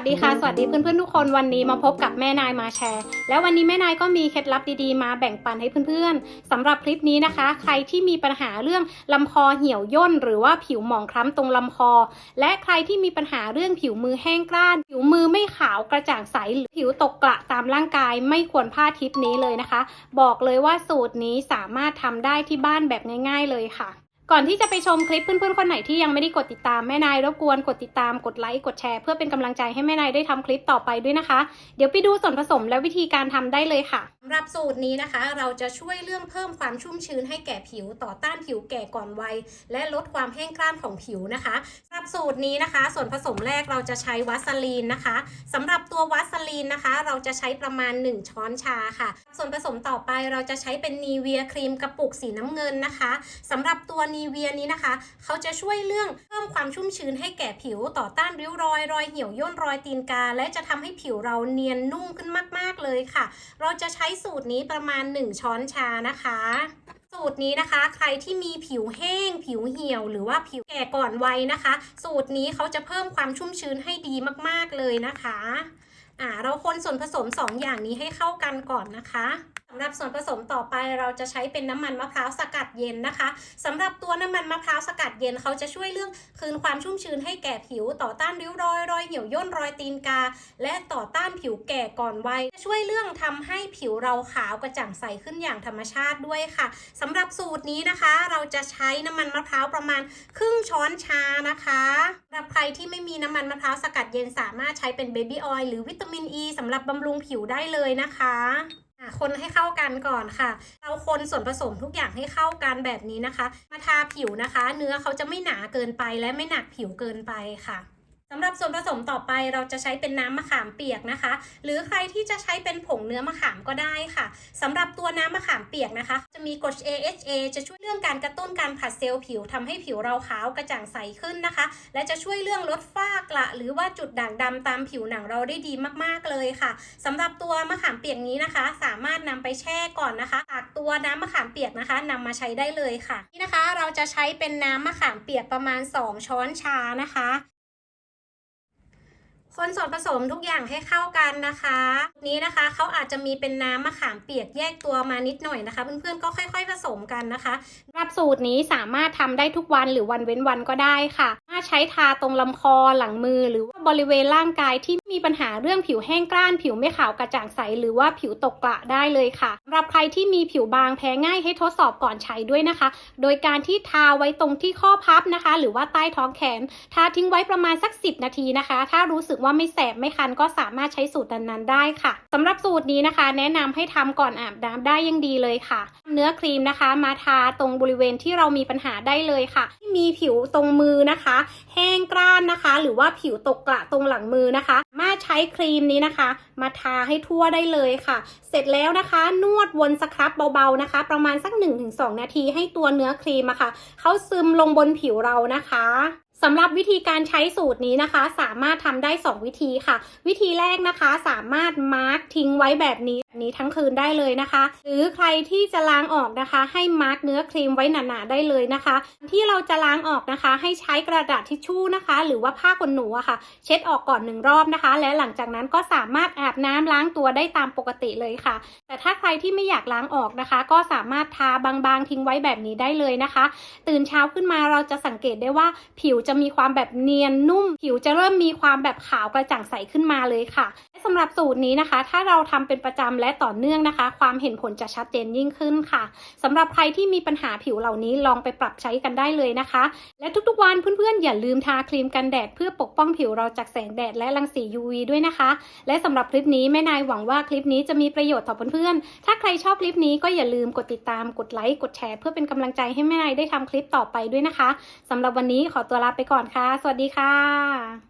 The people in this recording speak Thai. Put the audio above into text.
สดีค่ะสวัสดีเพื่อนๆทุกคนวันนี้มาพบกับแม่นายมาแชร์ แล้ววันนี้แม่นายก็มีเคล็ดลับดีๆ มาแบ่งปันให้เพื่อนๆสำหรับคลิปนี้นะคะ ใครที่มีปัญหาเรื่องลำคอเหี่ยวย่น หรือว่าผิวหมองคล้ำตรงลำคอ และใครที่มีปัญหาเรื่องผิวมือแห้งกร้าน ผิวมือไม่ขาวกระจ่างใสหรือผิวตกกระตามร่างกายไม่ควรพลาดทริปนี้เลยนะคะ บอกเลยว่าสูตรนี้สามารถทำได้ที่บ้านแบบง่าย ๆเลยค่ะ ก่อนที่จะไปชมคลิปเพื่อนๆคนไหนที่ยังไม่ได้กดติดตามแม่นายรบกวนกดติดตามกดไลค์กดแชร์เพื่อเป็นกำลังใจให้แม่นายได้ทำคลิปต่อไปด้วยนะคะ เดี๋ยวไปดูส่วนผสมและวิธีการทำได้เลยค่ะสำหรับสูตรนี้นะคะ เราจะช่วยเรื่องเพิ่มความชุ่มชื้นให้แก่ผิวต่อต้านผิวแก่ก่อนวัย และลดความแห้งกร้านของผิวนะคะ รับสูตรนี้นะคะ ส่วนผสมแรกเราจะใช้วัสลีนนะคะสำหรับตัววัสลีนนะคะ เราจะใช้ประมาณ 1 ช้อนชาค่ะ ส่วนผสมต่อไปเราจะใช้เป็นนีเวียครีมกระปุกสีน้ำเงินนะคะสำหรับตัวนีเวียนี้นะคะ เขาจะช่วยเรื่องเพิ่มความชุ่มชื้นให้แก่ผิวต่อต้านริ้วรอยรอยเหี่ยวย่นรอยตีนกา และจะทำให้ผิวเราเนียนนุ่มขึ้นมาก ๆเลยค่ะ เราจะใช้สูตรนี้ประมาณ 1 ช้อนชานะคะ สูตรนี้นะคะ ใครที่มีผิวแห้ง ผิวเหี่ยว หรือว่าผิวแก่ก่อนวัยนะคะ สูตรนี้เขาจะเพิ่มความชุ่มชื้นให้ดีมากๆเลยนะคะอ่าเราคนส่วนผสม 2 อย่างนี้ให้เข้ากันก่อนนะคะ สำหรับส่วนผสมต่อไปเราจะใช้เป็นน้ำมันมะพร้าวสกัดเย็นนะคะสำหรับตัวน้ำมันมะพร้าวสกัดเย็นเขาจะช่วยเรื่องคืนความชุ่มชื้นให้แก่ผิวต่อต้านริ้วรอยรอยเหี่ยวย่นรอยตีนกา และต่อต้านผิวแก่ก่อนวัยช่วยเรื่องทำให้ผิวเราขาวกระจ่างใสขึ้นอย่างธรรมชาติด้วยค่ะสำหรับสูตรนี้นะคะ เราจะใช้น้ำมันมะพร้าวประมาณครึ่งช้อนชานะคะสำหรับใครที่ไม่มีน้ำมันมะพร้าวสกัดเย็นสามารถใช้เป็นเบบี้ออยล์หรือวิตามินอ e ีสำหรับบำรุงผิวได้เลยนะคะ คนให้เข้ากันก่อนค่ะ เราคนส่วนผสมทุกอย่างให้เข้ากันแบบนี้นะคะ มาทาผิวนะคะ เนื้อเขาจะไม่หนาเกินไปและไม่หนักผิวเกินไปค่ะ สำหรับส่วนผสมต่อไปเราจะใช้เป็นน้ำมะขามเปียกนะคะ หรือใครที่จะใช้เป็นผงเนื้อมะขามก็ได้ค่ะสำหรับตัวน้ำมะขามเปียกนะคะ จะมีกรด AHA จะช่วยเรื่องการกระตุ้นการผัดเซลล์ผิวทำให้ผิวเราขาวกระจ่างใสขึ้นนะคะ และจะช่วยเรื่องลดฝ้ากระหรือว่าจุดด่างดำตามผิวหนังเราได้ดีมากๆเลยค่ะสำหรับตัวมะขามเปียกนี้นะคะ สามารถนำไปแช่ก่อนนะคะจากตัวน้ำมะขามเปียกนะคะนำมาใช้ได้เลยค่ะนี่นะคะเราจะใช้เป็นน้ำมะขามเปียกประมาณ 2 ช้อนชานะคะ คนส่วนผสมทุกอย่างให้เข้ากันนะคะ นี้นะคะเขาอาจจะมีเป็นน้ำมะขามเปียกแยกตัวมานิดหน่อยนะคะ เพื่อนๆก็ค่อย ๆ ผสมกันนะคะรับสูตรนี้สามารถทำได้ทุกวันหรือวันเว้นวันก็ได้ค่ะถ้าใช้ทาตรงลำคอหลังมือหรือว่าบริเวณร่างกายที่ มีปัญหาเรื่องผิวแห้งกร้าน ผิวไม่ขาวกระจ่างใส หรือว่าผิวตกกระได้เลยค่ะสำหรับใครที่มีผิวบางแพ้ง่ายให้ทดสอบก่อนใช้ด้วยนะคะ โดยการที่ทาไว้ตรงที่ข้อพับนะคะ หรือว่าใต้ท้องแขน ทาทิ้งไว้ประมาณสัก 10 นาทีนะคะ ถ้ารู้สึกว่าไม่แสบไม่คันก็สามารถใช้สูตรนั้นๆได้ค่ะสำหรับสูตรนี้นะคะ แนะนำให้ทำก่อนอาบน้ำได้ยังดีเลยค่ะ เนื้อครีมนะคะ มาทาตรงบริเวณที่เรามีปัญหาได้เลยค่ะที่มีผิวตรงมือนะคะ แห้งกร้า นะคะ หรือว่าผิวตกกระตรงหลังมือนะคะ มาใช้ครีมนี้นะคะ มาทาให้ทั่วได้เลยค่ะ เสร็จแล้วนะคะ นวดวนสครับเบาๆนะคะ ประมาณสัก 1-2 นาทีให้ตัวเนื้อครีมอะค่ะเขาซึมลงบนผิวเรานะคะสำหรับวิธีการใช้สูตรนี้นะคะ สามารถทำได้ 2 วิธีค่ะ วิธีแรกนะคะ สามารถมาร์กทิ้งไว้แบบนี้นี้ทั้งคืนได้เลยนะคะ หรือใครที่จะล้างออกนะคะ ให้มาร์กเนื้อครีมไว้หนาๆได้เลยนะคะ ที่เราจะล้างออกนะคะ ให้ใช้กระดาษทิชชู่นะคะ หรือว่าผ้าขนหนูอะค่ะ เช็ดออกก่อนหนึ่งรอบนะคะ และหลังจากนั้นก็สามารถอาบน้ำล้างตัวได้ตามปกติเลยค่ะ แต่ถ้าใครที่ไม่อยากล้างออกนะคะ ก็สามารถทาบางๆทิ้งไว้แบบนี้ได้เลยนะคะ ตื่นเช้าขึ้นมาเราจะสังเกตได้ว่าผิวจะมีความแบบเนียนนุ่ม ผิวจะเริ่มมีความแบบขาวกระจ่างใสขึ้นมาเลยค่ะ สำหรับสูตรนี้นะคะ ถ้าเราทำเป็นประจำและต่อเนื่องนะคะ ความเห็นผลจะชัดเจนยิ่งขึ้นค่ะสำหรับใครที่มีปัญหาผิวเหล่านี้ลองไปปรับใช้กันได้เลยนะคะ และทุกๆวันเพื่อนๆ อย่าลืมทาครีมกันแดด เพื่อปกป้องผิวเราจากแสงแดดและรังสี UV ด้วยนะคะ และสำหรับคลิปนี้แม่นายหวังว่าคลิปนี้จะมีประโยชน์ต่อเพื่อนๆถ้าใครชอบคลิปนี้ก็อย่าลืมกดติดตามกดไลค์กดแชร์เพื่อเป็นกำลังใจให้แม่นายได้ทำคลิปต่อไปด้วยนะคะสำหรับวันนี้ขอตัวลาไปก่อนค่ะ สวัสดีค่ะ